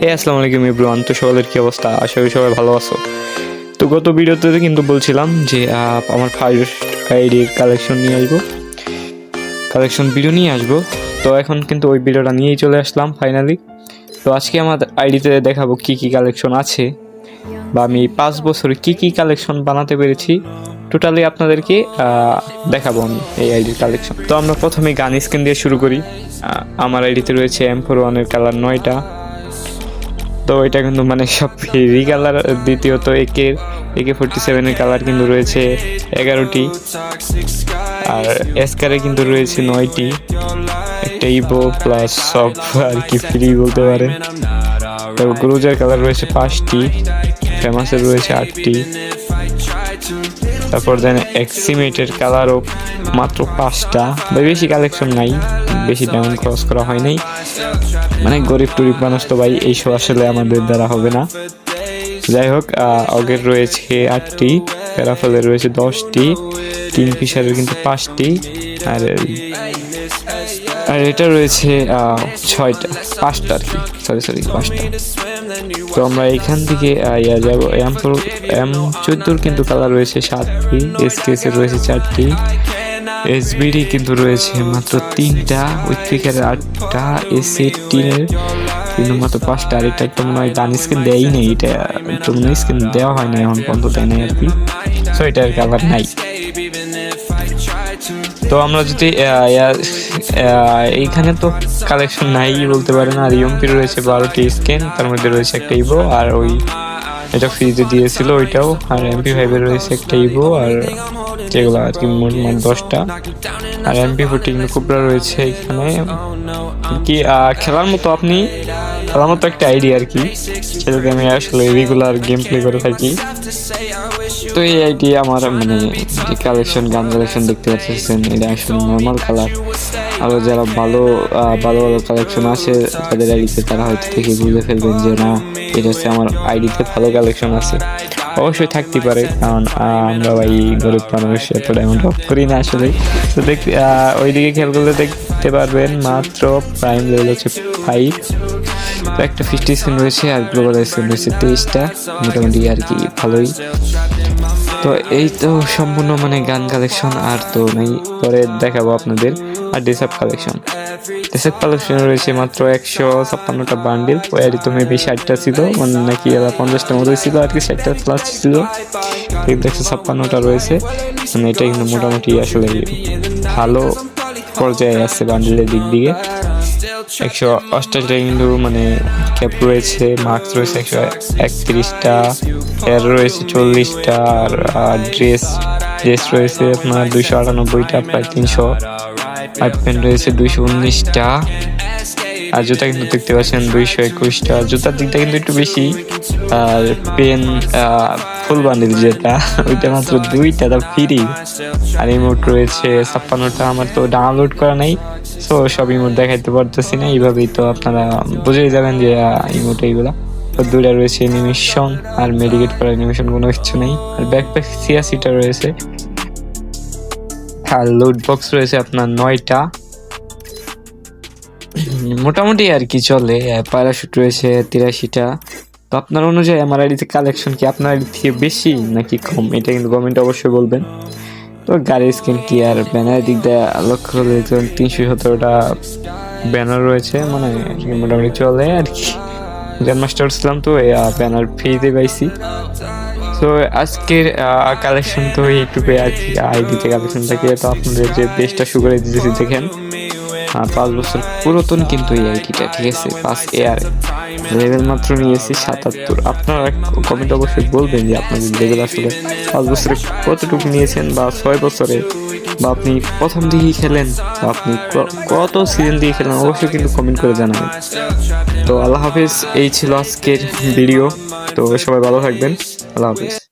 হে আসসালামু আলাইকুম ইব্রুয়ান তো সকলের কী অবস্থা? আশা করি সবাই ভালো আছো। তো গত ভিডিওতে কিন্তু বলছিলাম যে আমার ফার্স্ট আইডির কালেকশন নিয়ে আসব। কালেকশন ভিডিও নিয়ে আসব। তো এখন কিন্তু ওই ভিডিওটা নিয়েই চলে আসলাম ফাইনালি তো আজকে আমার আইডিতে দেখাবো কি কি কালেকশন আছে বা আমি পাঁচ বছরে কি কি কালেকশন বানাতে পেরেছি। টোটালি আপনাদেরকে দেখাবো আমি এই আইডির কালেকশন তো আমরা প্রথমে গান স্ক্রিন দিয়ে শুরু করি। আমার আইডিতে রয়েছে এম ফোর ওয়ানের কালার নয়টা। তো এটা কিন্তু মানে সব ফেরি কালার, দ্বিতীয়ত একের একে ফোরটি সেভেনের কালার কিন্তু রয়েছে এগারোটি। আর এসকারে কিন্তু রয়েছে নয়টি। একটা ইবো প্লাস সব আর কি ফ্রি বলতে পারে তো গ্রুজার কালার রয়েছে পাঁচটি। ফেমাসের রয়েছে আটটি। তারপর দেন এক্সিমেটের কালারও মাত্র পাঁচটা। বা বেশি কালেকশন নাই, বেশি ডাউন ক্রস করা হয় নাই। মানে গরিব টরিব মানুষ তো ভাই, এইসব আসলে আমাদের দ্বারা হবে না। যাই হোক অগের রয়েছে আটটি প্যারাফলের রয়েছে দশটি, তিন ফিশারের কিন্তু পাঁচটি, আর আর এটা রয়েছে ছয়টা, পাঁচটা আর কি। সরি সরি পাঁচটা। তো আমরা এখান থেকে ইয়া যাব। এম এম চোদ্দোর কিন্তু কালার রয়েছে সাতটি এসকেএসের রয়েছে চারটি এসবিডি কিন্তু রয়েছে মাত্র তিনটা উইথপিকারের আটটা এস এইটিনের কিন্তু মাত্র পাঁচটা। আর এটা একটা মনে হয় গান স্ক্রিন দেয়ই নেই। এটা তো মনে স্ক্রিন দেওয়া হয় না এখন পর্যন্ত দেয় নাই আর কি। সো এটার কালার নাই। তো আমরা যদি এইখানে তো কালেকশন নাই বলতে পারেন। আর ইউএমপি রয়েছে বারোটি স্ক্যান তার মধ্যে রয়েছে একটা ইভো আর ওই এটা ফ্রিতে দিয়েছিল ওইটাও। আর এমপি ফাইভের রয়েছে একটা ইভো আর যেগুলো আর কি মোট মোট দশটা। আর এমপি ফোরটি কিন্তু কুবরা রয়েছে এখানে। কি খেলার মতো আপনি, খেলার মতো একটা আইডিয়া আর কি। সেটাতে আমি আসলে রেগুলার গেম প্লে করে থাকি। তো এই আইডি আমার মানে যে কালেকশন গান কালেকশন দেখতে পাচ্ছেন, এটা আসলে নর্মাল কালার আরও যারা ভালো ভালো ভালো কালেকশন আছে, তাদের আইডিতে তারা হয়তো থেকে বুঝে ফেলবেন যে না, এটা হচ্ছে আমার আইডিতে ভালো কালেকশন আছে। অবশ্যই থাকতে পারে, কারণ আমরা ভাই গরিব মানুষ, এত ডায়মন্ড অফ করি না আসলে। তো দেখ ওইদিকে খেয়াল করলে দেখতে পারবেন, মাত্র প্রাইম লেভেল হচ্ছে ফাইভ একটা ফিফটি স্ক্রিন রয়েছে আর গ্লোবাল স্ক্রিন রয়েছে তেইশটা। মোটামুটি আর কি ভালোই। তো এই তো সম্পূর্ণ মানে গান কালেকশন আর তো নেই। পরে দেখাবো আপনাদের। আর ডেসাপ কালেকশন ডেসাপ কালেকশন রয়েছে মাত্র একশো ছাপ্পান্নটা বান্ডিল ওই আর তো মেবি ষাটটা ছিল মানে নাকি এলা পঞ্চাশটা মতো ছিল, আর কি ষাটটা প্লাস ছিল। একশো ছাপ্পান্নটা রয়েছে। মানে এটা কিন্তু মোটামুটি আসলে ভালো পর্যায়ে আছে বান্ডিলের দিক দিয়ে। একশো অষ্টাশিটা কিন্তু মানে ক্যাপ রয়েছে, মার্কস রয়েছে একশো একত্রিশটা এর রয়েছে চল্লিশটা, আর ড্রেস ড্রেস রয়েছে আপনার দুইশো আটানব্বইটা, প্রায় তিনশো। পাইপ পেন রয়েছে দুইশো উনিশটা, আর জুতা কিন্তু দেখতে পাচ্ছেন দুইশো একুশটা জুতার দিকটা কিন্তু একটু বেশি, আর পেন ফুল যেটা, ওইটা মাত্র দুইটা তা ফ্রি আর ইমোট রয়েছে ছাপ্পান্নটা, আমার তো ডাউনলোড করা নেই সো সব ইমোট দেখাইতে পারতেছি না, এইভাবেই তো আপনারা বুঝেই যাবেন যে ইমোট এইগুলা। তো দুইটা রয়েছে অ্যানিমেশন আর মেডিকেট করা অ্যানিমেশন কোনো কিছু নেই। আর ব্যাকপ্যাক ছিয়াশিটা রয়েছে। আর লুট বক্স রয়েছে আপনার নয়টা। মোটামুটি আর কি চলে প্যারাশুট রয়েছে তিরাশিটা। তো আপনার অনুযায়ী আমার আইডিতে কালেকশন কি আপনার আইডি থেকে বেশি নাকি কম? এটা কিন্তু কমেন্টে অবশ্যই বলবেন। তো গাড়ির স্ক্রিন কি আর ব্যানারের দিক দিয়ে লক্ষ্য করলে দেখবেন তিনশো সতেরোটা ব্যানার রয়েছে মানে মোটামুটি চলে আর কি। গ্র্যান্ড মাস্টার ছিলাম তো ব্যানার ফ্রিতে পাইছি। তো আজকের কালেকশন তো এইটুকু আর কি, আইডিতে কালেকশন থাকে। তো আপনাদের যে বেস্টটা শু করে দিতেছি, দেখেন। পাঁচ বছর পুরাতন কিন্তু এই আইডিটা, ঠিক আছে? পাঁচ এয়ার লেভেল মাত্র নিয়েছি সাতাত্তর। আপনারা কমেন্ট অবশ্যই বলবেন যে আপনাদের লেভেল আসলে পাঁচ বছরে কতটুকু নিয়েছেন বা ছয় বছরে বা আপনি প্রথম দিকেই খেলেন বা আপনি কত সিজন দিয়ে খেলেন, অবশ্যই কিন্তু কমেন্ট করে জানাবেন। তো আল্লাহ হাফিজ, এই ছিল আজকের ভিডিও তো সবাই ভালো থাকবেন। আল্লাহ হাফিজ।